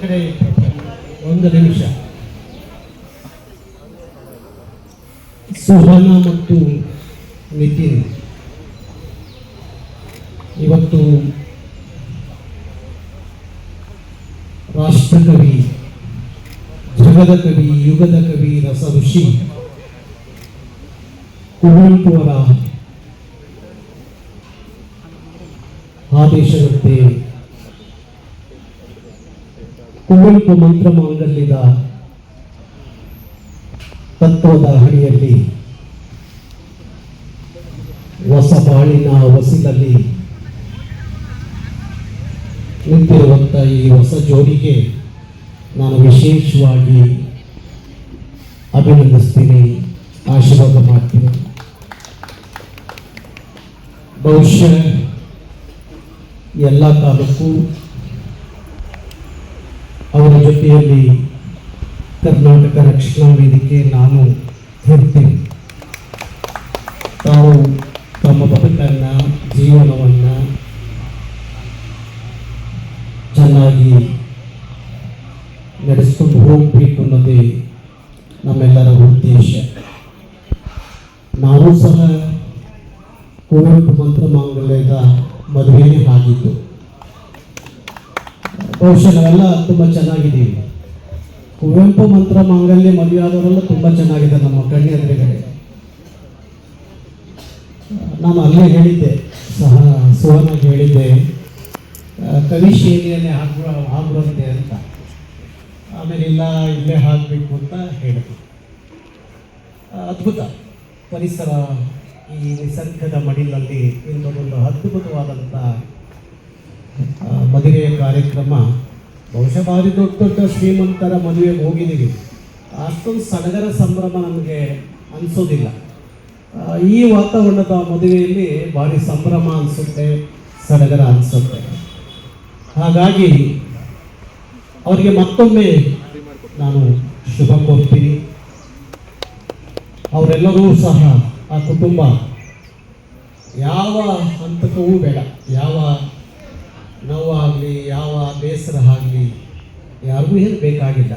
ಕಡೆ ಒಂದು ನಿಮಿಷ. ಸುಹನ ಮತ್ತು ನಿತಿನ್ ಇವತ್ತು ರಾಷ್ಟ್ರಕವಿ, ಜಗದ ಕವಿ, ಯುಗದ ಕವಿ ರಸ ಋಷಿ ಕುವೆಂಪು ಅವರ ಆದೇಶದಂತೆ ಕುವೆಂಪು ಮಂತ್ರ ಮಾಂಗಲ್ಯದ ತತ್ವದ ಹಣಿಯಲ್ಲಿ ಹೊಸ ಬಾಳಿನ ಹೊಸಿಲಲ್ಲಿ ನಿಂತಿರುವಂಥ ಈ ಹೊಸ ಜೋಡಿಗೆ ನಾನು ವಿಶೇಷವಾಗಿ ಅಭಿನಂದಿಸ್ತೀನಿ, ಆಶೀರ್ವಾದ ಮಾಡ್ತೀನಿ. ಬಹುಶಃ ಎಲ್ಲ ಕಾಲಕ್ಕೂ ಜೊತೆಯಲ್ಲಿ ಕರ್ನಾಟಕ ರಕ್ಷಣಾ ವೇದಿಕೆ ನಾನು ಇರ್ತೀನಿ. ತಾವು ತಮ್ಮ ಬದುಕನ್ನು, ಜೀವನವನ್ನು ಚೆನ್ನಾಗಿ ನಡೆಸ್ಕೊಂಡು ಹೋಗಬೇಕು ಅನ್ನೋದೇ ನಮ್ಮೆಲ್ಲರ ಉದ್ದೇಶ. ನಾವು ಸಹ ಕುವೆಂಪು ಮಂತ್ರ ಮಾಂಗಲ್ಯದ ಮದುವೆಯೇ ಆಗಿದ್ದು ಬಹುಶಃ ತುಂಬ ಚೆನ್ನಾಗಿದೆ ಕುವೆಂಪು ಮಂತ್ರ ಮಾಂಗಲ್ಯ ಮದುವೆ ಆದವರೆಲ್ಲ ತುಂಬ ಚೆನ್ನಾಗಿದೆ ನಮ್ಮ ಕಣ್ಣಿ ಎದುರುಗಡೆ ನಾನು ಅಲ್ಲೇ ಹೇಳಿದ್ದೆ, ಸಹ ಸುವರ್ಣಗೆ ಹೇಳಿದ್ದೆ ಕವಿಶೈಲಿಯಲ್ಲೇ ಕವಿ ಶೈಲಿಯಲ್ಲೇ ಆಗ್ಬಿಡ ಆಗ್ಬಿಡುತ್ತೆ ಅಂತ. ಆಮೇಲೆ ಇಲ್ಲ, ಇಲ್ಲೇ ಹಾಕಬೇಕು ಅಂತ ಹೇಳಿದೆ. ಅದ್ಭುತ ಪರಿಸರ ಈ ನಿಸರ್ಗದ ಮಡಿಲಲ್ಲಿ ಒಂದು ಅದ್ಭುತವಾದಂಥ ಆ, ಮದುವೆಯ ಕಾರ್ಯಕ್ರಮ. ಬಹುಶಃ ಭಾರಿ ದೊಡ್ಡ ದೊಡ್ಡ ಶ್ರೀಮಂತರ ಮದುವೆಗೆ ಹೋಗಿದ್ದೀವಿ. ಅಷ್ಟೊಂದು ಸಡಗರ ಸಂಭ್ರಮ ನಮಗೆ ಅನಿಸೋದಿಲ್ಲ. ಈ ವಾತಾವರಣದ ಮದುವೆಯಲ್ಲಿ ಭಾರಿ ಸಂಭ್ರಮ ಅನಿಸುತ್ತೆ ಸಡಗರ ಅನಿಸುತ್ತೆ. ಹಾಗಾಗಿ ಅವರಿಗೆ ಮತ್ತೊಮ್ಮೆ ನಾನು ಶುಭ ಕೋರ್ತೀನಿ. ಅವರೆಲ್ಲರೂ ಸಹ ಆ ಕುಟುಂಬ ಯಾವ ಹಂತಕವೂ ಬೇಡ ಯಾವ ನೋವಾಗಲಿ ಯಾವ ಬೇಸರ ಆಗಲಿ ಯಾರಿಗೂ ಏನು ಬೇಕಾಗಿಲ್ಲ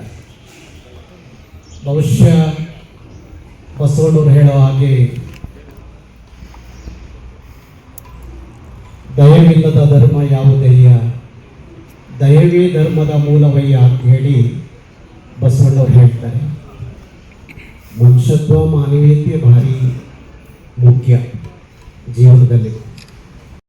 ಬಹುಶಃ ಬಸವಣ್ಣವರು ಹೇಳೋ ಹಾಗೆ ದಯವಿಲ್ಲದ ಧರ್ಮ ಯಾವುದಯ್ಯ ದಯವೇ ಧರ್ಮದ ಮೂಲವಯ್ಯ ಅಂತ ಹೇಳಿ ಬಸವಣ್ಣವ್ರು ಹೇಳ್ತಾರೆ ಮನುಷ್ಯತ್ವ ಮಾನವೀಯತೆ ಭಾರಿ ಮುಖ್ಯ ಜೀವನದಲ್ಲಿ